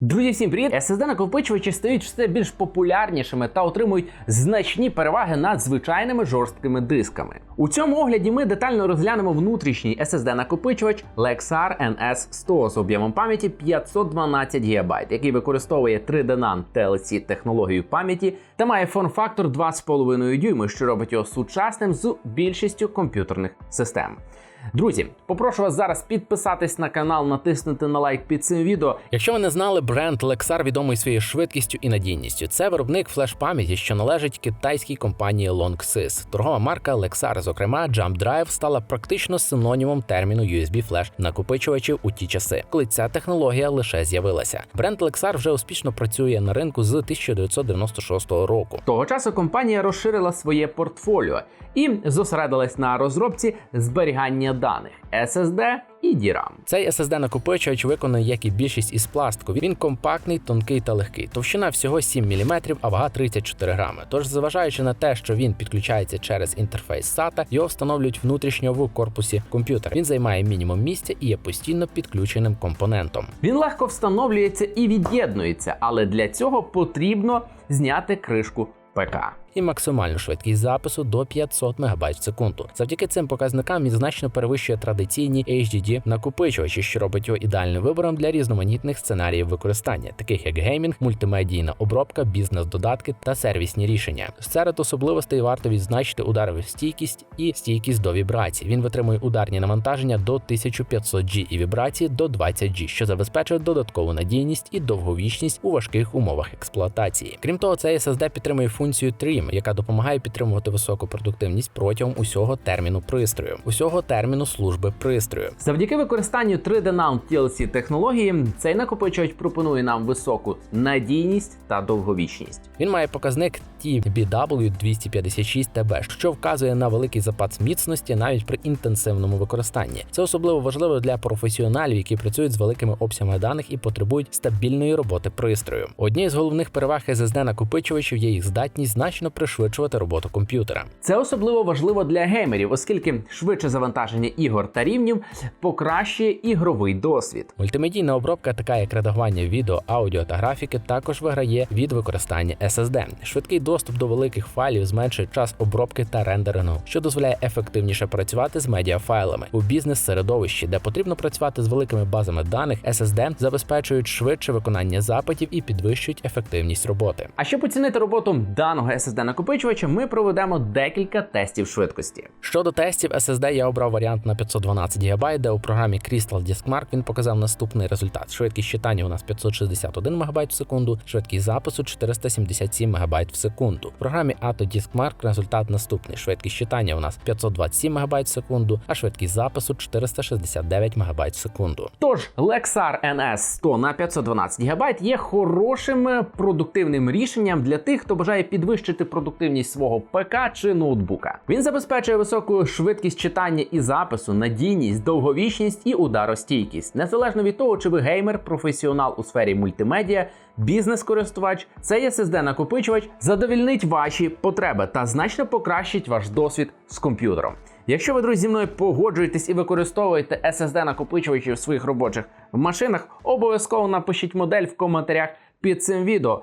Друзі, всім привіт! SSD накопичувачі стають все більш популярнішими та отримують значні переваги над звичайними жорсткими дисками. У цьому огляді ми детально розглянемо внутрішній SSD накопичувач Lexar NS100 з об'ємом пам'яті 512 ГБ, який використовує 3D NAND TLC технологію пам'яті та має форм-фактор 2,5 дюйми, що робить його сучасним з більшістю комп'ютерних систем. Друзі, попрошу вас зараз підписатись на канал, натиснути на лайк під цим відео. Якщо ви не знали, бренд Lexar відомий своєю швидкістю і надійністю. Це виробник флеш-пам'яті, що належить китайській компанії Longsys. Торгова марка Lexar, зокрема, Jump Drive, стала практично синонімом терміну USB флеш накопичувачів у ті часи, коли ця технологія лише з'явилася. Бренд Lexar вже успішно працює на ринку з 1996 року. Того часу компанія розширила своє портфоліо і зосередилась на розробці зберігання даних SSD і DRAM. Цей SSD накопичувач виконаний, як і більшість із пластику. Він компактний, тонкий та легкий. Товщина всього 7 мм, а вага 34 грами. Тож, зважаючи на те, що він підключається через інтерфейс SATA, його встановлюють внутрішньо в корпусі комп'ютера. Він займає мінімум місця і є постійно підключеним компонентом. Він легко встановлюється і від'єднується, але для цього потрібно зняти кришку ПК. І максимальну швидкість запису до 500 МБ в секунду. Завдяки цим показникам він значно перевищує традиційні HDD накопичувачі, що робить його ідеальним вибором для різноманітних сценаріїв використання, таких як геймінг, мультимедійна обробка, бізнес-додатки та сервісні рішення. Серед особливостей варто відзначити ударову стійкість і стійкість до вібрацій. Він витримує ударні навантаження до 1500 G і вібрації до 20 G, що забезпечує додаткову надійність і довговічність у важких умовах експлуатації. Крім того, цей SSD підтримує функцію Trim, яка допомагає підтримувати високу продуктивність протягом усього терміну пристрою, усього терміну служби пристрою. Завдяки використанню 3D NAND TLC технології цей накопичувач пропонує нам високу надійність та довговічність. Він має показник TBW256TB, що вказує на великий запас міцності навіть при інтенсивному використанні. Це особливо важливо для професіоналів, які працюють з великими обсягами даних і потребують стабільної роботи пристрою. Однією з головних переваг SSD накопичувачів є їх здатність значно пришвидшувати роботу комп'ютера. Це особливо важливо для геймерів, оскільки швидше завантаження ігор та рівнів покращує ігровий досвід. Мультимедійна обробка, така як редагування відео, аудіо та графіки, також виграє від використання SSD. Швидкий доступ до великих файлів зменшує час обробки та рендерингу, що дозволяє ефективніше працювати з медіафайлами у бізнес-середовищі, де потрібно працювати з великими базами даних. SSD забезпечують швидше виконання запитів і підвищують ефективність роботи. А щоб оцінити роботу даного SSD накопичувача, ми проведемо декілька тестів швидкості. Щодо тестів SSD, я обрав варіант на 512 ГБ, де у програмі Crystal Disk Mark він показав наступний результат: швидкість читання у нас 561 МБ в секунду, швидкість запису 477 МБ в секунду. В програмі Atto Disk Mark результат наступний: швидкість читання у нас 527 МБ в секунду, а швидкість запису 469 МБ в секунду. Тож Lexar NS 100 на 512 ГБ є хорошим е, продуктивним рішенням для тих, хто бажає підвищити продуктивність свого ПК чи ноутбука. Він забезпечує високу швидкість читання і запису, надійність, довговічність і ударостійкість, незалежно від того, чи ви геймер, професіонал у сфері мультимедіа, бізнес-користувач, цей SSD накопичувач задовільнить ваші потреби та значно покращить ваш досвід з комп'ютером. Якщо ви, друзі, зі мною погоджуєтесь і використовуєте SSD накопичувачі в своїх робочих машинах, обов'язково напишіть модель в коментарях під цим відео.